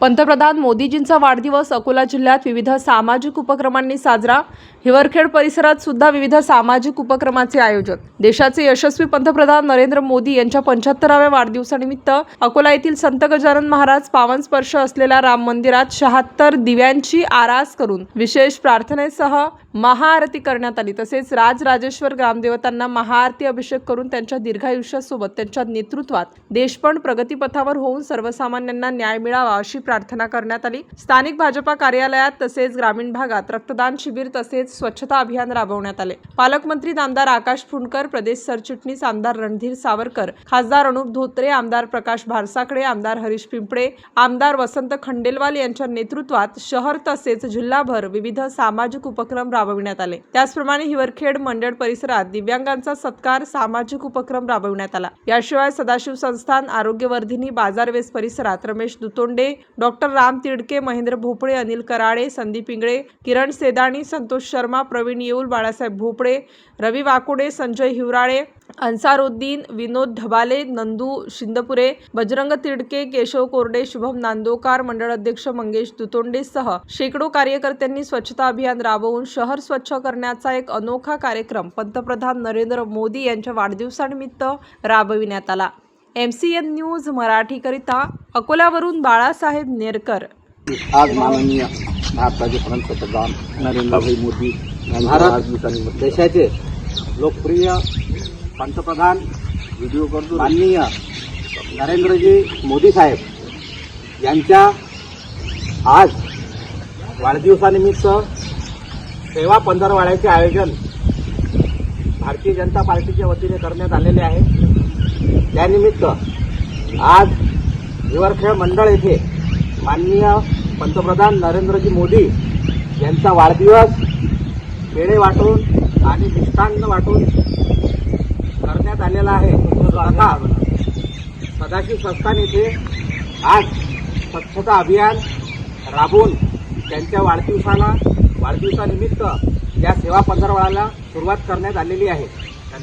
पंतप्रधान मोदीजींचा वाढदिवस अकोला जिल्ह्यात विविध सामाजिक उपक्रमांनी साजरा. हिवरखेड परिसरात सुद्धा विविध सामाजिक उपक्रमाचे आयोजन. देशाचे यशस्वी पंतप्रधान नरेंद्र मोदी यांच्या पंच्याहत्तराव्या वाढदिवसानिमित्त अकोला येथील संत गजानन महाराज पावन स्पर्श असलेल्या राम मंदिरात शहात्तर दिव्यांची आरास करून विशेष प्रार्थनेसह महाआरती करण्यात आली. तसेच राजराजेश्वर ग्रामदेवतांना महाआरती अभिषेक करून त्यांच्या दीर्घायुष्यासोबत त्यांच्या नेतृत्वात देश पण प्रगतीपथावर होऊन सर्वसामान्यांना न्याय मिळावा अशी प्रार्थना करण्यात आली. स्थानिक भाजपा कार्यालयात तसेच ग्रामीण भागात रक्तदान शिबिर तसेच स्वच्छता अभियान राबवण्यात आले. पालकमंत्री आमदार आकाश फुंडकर प्रदेश सरचिटणीस आमदार रणधीर सावरकर खासदार अनुप धोत्रे आमदार प्रकाश भारसाकडे आमदार हरीश पिंपळे आमदार वसंत खंडेलवाल यांच्या नेतृत्वात शहर तसेच जिल्हाभर विविध सामाजिक उपक्रम राबविण्यात आले. त्याचप्रमाणे हिवरखेड मंडळ परिसरात दिव्यांगांचा सत्कार सामाजिक उपक्रम राबविण्यात आला. याशिवाय सदाशिव संस्थान आरोग्यवर्धिनी बाजारवेस परिसरात रमेश दुतोंडे डॉक्टर राम तिडके महेंद्र भोपळे अनिल कराळे संदीप इंगळे किरण सेदाणी संतोष शर्मा प्रवीण येऊल बाळासाहेब भोपळे रवी वाकोडे संजय हिवराळे अन्सारुद्दीन विनोद ढबाले नंदू शिंदपुरे बजरंग तिडके केशव कोरडे शुभम नांदोकार मंडळ अध्यक्ष मंगेश दुतोंडेसह शेकडो कार्यकर्त्यांनी स्वच्छता अभियान राबवून शहर स्वच्छ करण्याचा एक अनोखा कार्यक्रम पंतप्रधान नरेंद्र मोदी यांच्या वाढदिवसानिमित्त राबविण्यात आला. एम सी एन न्यूज मराठीकरिता अकोल्यावरून बाळासाहेब नेरकर. आज माननीय भारताचे पंतप्रधान नरेंद्रभाई मोदी भारत देशाचे लोकप्रिय पंतप्रधान व्हिडिओ करतो माननीय नरेंद्रजी मोदी साहेब यांच्या आज वाढदिवसानिमित्त सेवा पंधरवाड्याचे आयोजन भारतीय जनता पार्टीच्या वतीने करण्यात आलेले आहे. त्यानिमित्त आज हिवरखेळ मंडळ येथे माननीय पंतप्रधान नरेंद्रजी मोदी यांचा वाढदिवस पेढे वाटून आणि मिष्टान्न वाटून करण्यात आलेला आहे. सदाशिव संस्थान येथे आज स्वच्छता अभियान राबवून त्यांच्या वाढदिवसाला वाढदिवसानिमित्त या सेवा पंधरवड्याला सुरुवात करण्यात आलेली आहे.